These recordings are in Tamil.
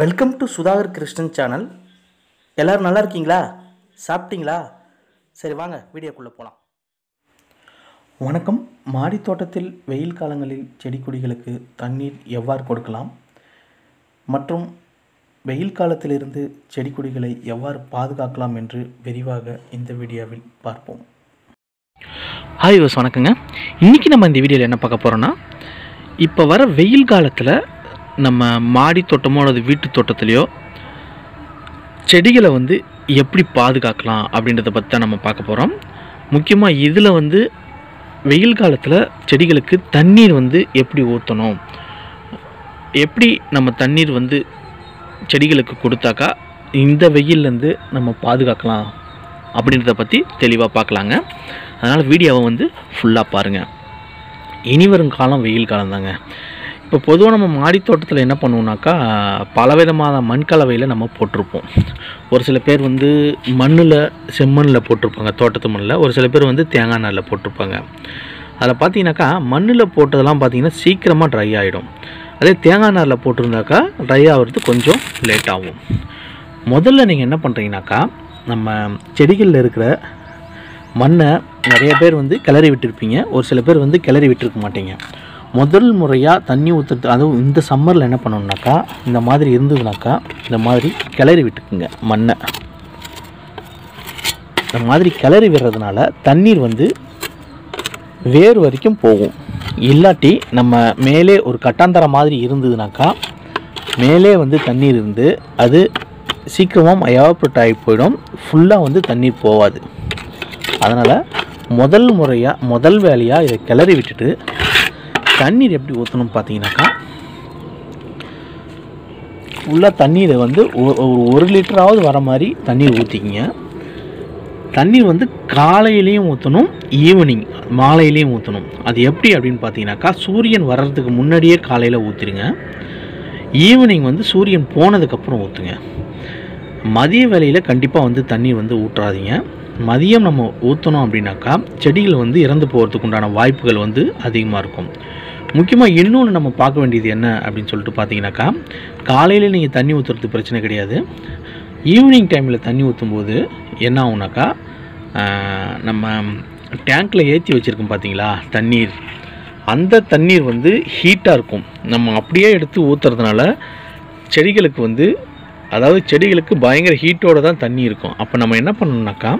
Welcome to Sudhakar Krishnan channel எல்லோரும் நல்லா இருக்கீங்களா? சாப்பிட்டீங்களா? சரி வாங்க வீடியோக்குள்ளே போகலாம் வணக்கம். மாடி தோட்டத்தில் வெயில் காலங்களில் செடி கொடிகளுக்கு தண்ணீர் எவ்வாறு கொடுக்கலாம்? மற்றும் வெயில் காலத்திலிருந்து செடி கொடிகளை எவ்வாறு பாதுகாக்கலாம் என்று விரிவாக இந்த வீடியோவில் பார்ப்போம். ஹாய் யோஸ் வணக்கங்க. இன்றைக்கி நம்ம இந்த வீடியோவில் என்ன பார்க்க போகிறோன்னா இப்போ வர வெயில் காலத்தில் நம்ம மாடி தோட்டமோ அல்லது வீட்டு தோட்டத்துலேயோ செடிகளை வந்து எப்படி பாதுகாக்கலாம் அப்படின்றத பற்றி தான் நம்ம பார்க்க போகிறோம் முக்கியமாக இதில் வந்து வெயில் காலத்தில் செடிகளுக்கு தண்ணீர் வந்து எப்படி ஊற்றணும் எப்படி நம்ம தண்ணீர் வந்து செடிகளுக்கு கொடுத்தாக்கா இந்த வெயில்லேருந்து நம்ம பாதுகாக்கலாம் அப்படின்றத பற்றி தெளிவாக பார்க்கலாங்க. அதனால் வீடியோவை வந்து ஃபுல்லாக பாருங்கள் இனி வரும் காலம் வெயில் காலம் தாங்க இப்போ பொதுவாக நம்ம மாடி தோட்டத்தில் என்ன பண்ணுவோம்னாக்கா பலவிதமான மண் கலவையில் நம்ம போட்டிருப்போம். ஒரு சில பேர் வந்து மண்ணில் செம்மண்ணில் போட்டிருப்பாங்க தோட்டத்து மண்ணில். ஒரு சில பேர் வந்து தேங்காய் நாரில் போட்டிருப்பாங்க. அதில் பார்த்தீங்கன்னாக்கா மண்ணில் போட்டதெல்லாம் பார்த்தீங்கன்னா சீக்கிரமாக ட்ரை ஆகிடும் அதே தேங்காய் நாரில் போட்டிருந்தாக்கா ட்ரை ஆகிறது கொஞ்சம் லேட் ஆகும். முதல்ல நீங்கள் என்ன பண்ணுறீங்கனாக்கா நம்ம செடிகளில் இருக்கிற மண்ணை நிறைய பேர் வந்து கிளறி விட்டுருப்பீங்க. ஒரு சில பேர் வந்து கிளறி விட்டுருக்க மாட்டீங்க. முதல் முறையாக தண்ணி ஊற்றுறது அதுவும் இந்த சம்மரில் என்ன பண்ணணுன்னாக்கா இந்த மாதிரி இருந்ததுனாக்கா இந்த மாதிரி கிளறி விட்டுக்குங்க மண்ணை. இந்த மாதிரி கிளறி விடுறதுனால தண்ணீர் வந்து வேர் வரைக்கும் போகும். இல்லாட்டி நம்ம மேலே ஒரு கட்டாந்தர மாதிரி இருந்ததுனாக்கா மேலே வந்து தண்ணீர் இருந்து அது சீக்கிரமாக எவாப்ரேட் ஆகி போயிடும் ஃபுல்லாக வந்து தண்ணீர் போகாது அதனால் முதல் முறையாக முதல் வேலையாக இதை கிளறி விட்டுட்டு தண்ணீர் எப்படி ஊற்றணும் பார்த்தீங்கன்னாக்கா உள்ள தண்ணீரை வந்து ஒ- ஒரு ஒரு லிட்டராவது வர மாதிரி தண்ணீர் ஊற்றிக்கிங்க தண்ணீர் வந்து காலையிலையும் ஊற்றணும் ஈவினிங் மாலையிலையும் ஊற்றணும் அது எப்படி அப்படின்னு பார்த்தீங்கன்னாக்கா சூரியன் வர்றதுக்கு முன்னாடியே காலையில் ஊற்றிடுங்க ஈவினிங் வந்து சூரியன் போனதுக்கப்புறம் ஊற்றுங்க மதிய வேலையில் கண்டிப்பாக வந்து தண்ணீர் வந்து ஊற்றாதீங்க. மதியம் நம்ம ஊற்றணும் அப்படின்னாக்கா செடிகள் வந்து இறந்து போகிறதுக்கு உண்டான வாய்ப்புகள் வந்து அதிகமாக இருக்கும். முக்கியமாக இன்னொன்று நம்ம பார்க்க வேண்டியது என்ன அப்படின்னு சொல்லிட்டு பார்த்தீங்கன்னாக்கா காலையில் நீங்கள் தண்ணி ஊற்றுறது பிரச்சனை கிடையாது. ஈவினிங் டைமில் தண்ணி ஊற்றும்போது என்ன ஆகுனாக்கா நம்ம டேங்க்கில் ஏற்றி வச்சுருக்கோம் பார்த்தீங்களா தண்ணீர். அந்த தண்ணீர் வந்து ஹீட்டாக இருக்கும். நம்ம அப்படியே எடுத்து ஊற்றுறதுனால செடிகளுக்கு வந்து அதாவது செடிகளுக்கு பயங்கர ஹீட்டோட தான் தண்ணி இருக்கும். அப்போ நம்ம என்ன பண்ணணுன்னாக்கா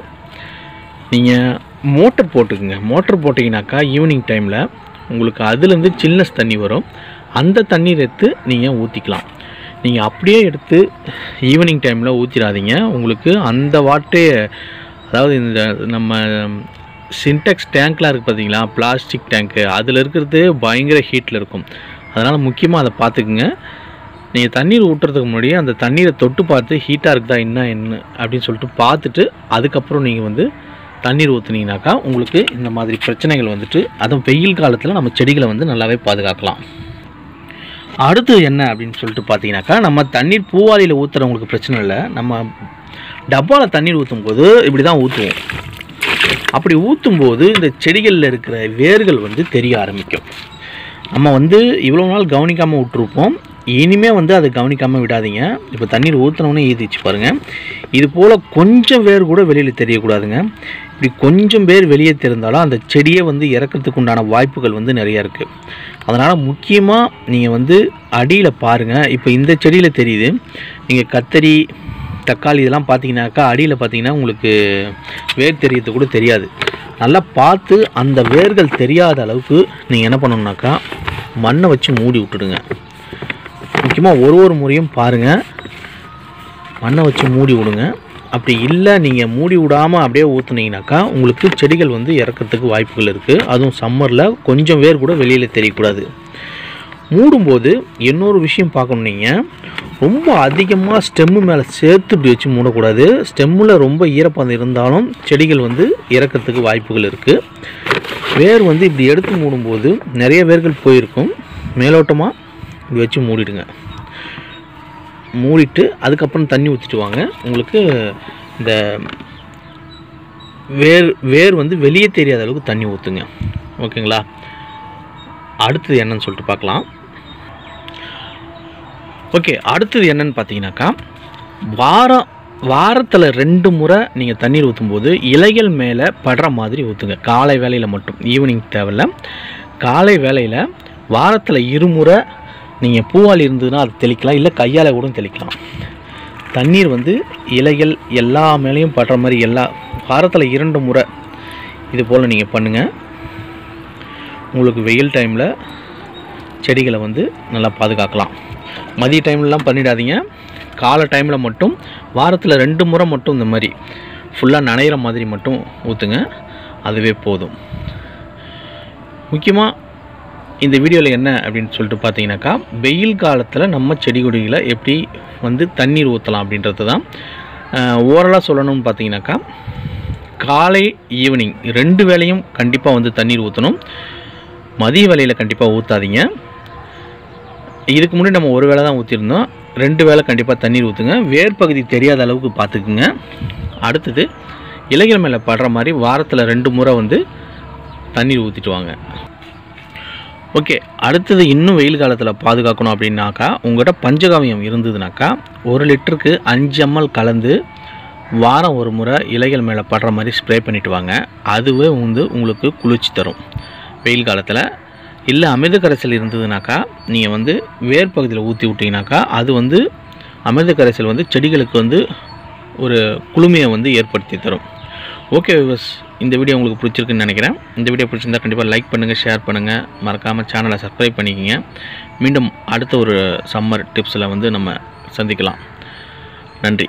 நீங்கள் மோட்டர் போட்டுக்குங்க. மோட்டர் போட்டிங்கனாக்கா ஈவினிங் டைமில் உங்களுக்கு அதுலேருந்து சில்னஸ் தண்ணி வரும். அந்த தண்ணீர் எடுத்து நீங்கள் ஊற்றிக்கலாம் நீங்கள் அப்படியே எடுத்து ஈவினிங் டைமில் ஊற்றிடாதீங்க உங்களுக்கு அந்த வாட்டே அதாவது இந்த நம்ம சின்டெக்ஸ் டேங்க்லாம் இருக்குது பார்த்தீங்களா பிளாஸ்டிக் டேங்க்கு அதில் இருக்கிறது பயங்கர ஹீட்டில் இருக்கும். அதனால் முக்கியமாக அதை பார்த்துக்குங்க. நீங்கள் தண்ணீர் ஊட்டுறதுக்கு முன்னாடி அந்த தண்ணீரை தொட்டு பார்த்து ஹீட்டாக இருக்குதா என்ன என்ன அப்படின்னு சொல்லிட்டு பார்த்துட்டு அதுக்கப்புறம் நீங்கள் வந்து தண்ணீர் ஊற்றுனீங்கனாக்கா உங்களுக்கு இந்த மாதிரி பிரச்சனைகள் வந்துட்டு அதுவும் வெயில் காலத்தில் நம்ம செடிகளை வந்து நல்லாவே பாதுகாக்கலாம். அடுத்து என்ன அப்படின்னு சொல்லிட்டு பார்த்தீங்கன்னாக்கா நம்ம தண்ணீர் பூவாளியில் ஊற்றுறவங்களுக்கு பிரச்சனை இல்லை. நம்ம டப்பாவில் தண்ணீர் ஊற்றும் போது இப்படி தான் ஊற்றுவோம் அப்படி ஊற்றும்போது இந்த செடிகளில் இருக்கிற வேர்கள் வந்து தெரிய ஆரம்பிக்கும். நம்ம வந்து இவ்வளோ நாள் கவனிக்காமல் விட்டுருப்போம் இனிமேல் வந்து அதை கவனிக்காமல் விடாதீங்க. இப்போ தண்ணீர் ஊற்றினோன்னே ஈதிச்சு பாருங்கள் இது போல் கொஞ்சம் வேர் கூட வெளியில் தெரியக்கூடாதுங்க. இப்படி கொஞ்சம் பேர் வெளியே தெரிந்தாலும் அந்த செடியை வந்து இறக்கிறதுக்கு உண்டான வாய்ப்புகள் வந்து நிறையா இருக்குது அதனால் முக்கியமாக நீங்கள் வந்து அடியில் பாருங்கள் இப்போ இந்த செடியில் தெரியுது. நீங்கள் கத்தரி தக்காளி இதெல்லாம் பார்த்தீங்கன்னாக்கா அடியில் பார்த்தீங்கன்னா உங்களுக்கு வேர் தெரியறது கூட தெரியாது. நல்லா பார்த்து அந்த வேர்கள் தெரியாத அளவுக்கு நீங்கள் என்ன பண்ணணுன்னாக்கா மண்ணை வச்சு மூடி விட்டுடுங்க. முக்கியமாக ஒரு ஒரு முறையும் பாருங்கள் மண்ணை வச்சு மூடி விடுங்க. அப்படி இல்லை நீங்கள் மூடி விடாமல் அப்படியே ஊற்றுனீங்கனாக்கா உங்களுக்கு செடிகள் வந்து இறக்கிறதுக்கு வாய்ப்புகள் இருக்குது அதுவும் சம்மரில் கொஞ்சம் வேர் கூட வெளியில் தெரியக்கூடாது. மூடும்போது இன்னொரு விஷயம் பார்க்கணும் நீங்கள் ரொம்ப அதிகமாக ஸ்டெம்மு மேலே சேர்த்து இப்படி வச்சு மூடக்கூடாது. ஸ்டெம்மில் ரொம்ப ஈரப்பதம் இருந்தாலும் செடிகள் வந்து இறக்கிறதுக்கு வாய்ப்புகள் இருக்குது வேர் வந்து இப்படி எடுத்து மூடும்போது நிறைய வேர்கள் போயிருக்கும். மேலோட்டமாக இது வச்சு மூடிடுங்க. மூடிட்டு அதுக்கப்புறம் தண்ணி ஊற்றிட்டு வாங்க. உங்களுக்கு இந்த வேர் வேர் வந்து வெளியே தெரியாத அளவுக்கு தண்ணி ஊற்றுங்க ஓகேங்களா? அடுத்தது என்னன்னு சொல்லிட்டு பார்க்கலாம். ஓகே அடுத்தது என்னன்னு பார்த்தீங்கன்னாக்கா வாரம் வாரத்தில் ரெண்டு முறை நீங்கள் தண்ணீர் ஊற்றும்போது இலைகள் மேலே படுற மாதிரி ஊற்றுங்க காலை வேலையில் மட்டும். ஈவினிங் தேவையில்ல. காலை வேலையில் வாரத்தில் இருமுறை நீங்கள் பூவால் இருந்ததுன்னா அது தெளிக்கலாம் இல்லை கையால் கூட தெளிக்கலாம். தண்ணீர் வந்து இலைகள் எல்லா மேலேயும் படுற மாதிரி எல்லா வாரத்தில் இரண்டு முறை இது போல் நீங்கள் பண்ணுங்கள் உங்களுக்கு வெயில் டைமில் செடிகளை வந்து நல்லா பாதுகாக்கலாம். மதிய டைம்லலாம் பண்ணிடாதீங்க. காலை டைமில் மட்டும் வாரத்தில் ரெண்டு முறை மட்டும் இந்த மாதிரி ஃபுல்லாக நனையிற மாதிரி மட்டும் ஊற்றுங்க அதுவே போதும். முக்கியமாக இந்த வீடியோவில் என்ன அப்படின்னு சொல்லிட்டு பார்த்தீங்கன்னாக்கா வெயில் காலத்தில் நம்ம செடி கொடிகளை எப்படி வந்து தண்ணீர் ஊற்றலாம் அப்படின்றது தான் ஓரலாக சொல்லணும்னு பார்த்தீங்கன்னாக்கா காலை ஈவினிங் ரெண்டு வேளையும் கண்டிப்பாக வந்து தண்ணீர் ஊற்றணும் மதிய வேலையில் கண்டிப்பாக ஊற்றாதீங்க இதுக்கு முன்னாடி நம்ம ஒரு வேளை தான் ஊற்றிருந்தோம் ரெண்டு வேளை கண்டிப்பாக தண்ணீர் ஊற்றுங்க வேர் பகுதி தெரியாத அளவுக்கு பார்த்துக்குங்க அடுத்தது இலைகள் மேலே படுற மாதிரி வாரத்தில் ரெண்டு முறை வந்து தண்ணீர் ஊற்றிட்டு வாங்க. ஓகே அடுத்தது இன்னும் வெயில் காலத்தில் பாதுகாக்கணும் அப்படின்னாக்கா உங்கள்கிட்ட பஞ்சகாவியம் இருந்ததுனாக்கா ஒரு லிட்டருக்கு அஞ்சு எம்எல் கலந்து வாரம் ஒரு முறை இலைகள் மேலே படுற மாதிரி ஸ்ப்ரே பண்ணிட்டு வாங்க. அதுவே வந்து உங்களுக்கு குளிர்ச்சி தரும். வெயில் காலத்தில். இல்லை அமிர்த கரைசல் இருந்ததுனாக்கா நீங்கள் வந்து வேர் பகுதியில் ஊற்றி விட்டிங்கனாக்கா அது வந்து அமிர்த கரைசல் வந்து செடிகளுக்கு வந்து ஒரு குளுமையை வந்து ஏற்படுத்தி தரும். ஓகே விவஸ் இந்த வீடியோ உங்களுக்கு பிடிச்சிருக்குன்னு நினைக்கிறேன். இந்த வீடியோ பிடிச்சிருந்தா கண்டிப்பாக லைக் பண்ணுங்கள் ஷேர் பண்ணுங்கள் மறக்காமல் சேனலை சப்ஸ்கிரைப் பண்ணிக்கிங்க. மீண்டும் அடுத்த ஒரு சம்மர் டிப்ஸில் வந்து நம்ம சந்திக்கலாம். நன்றி.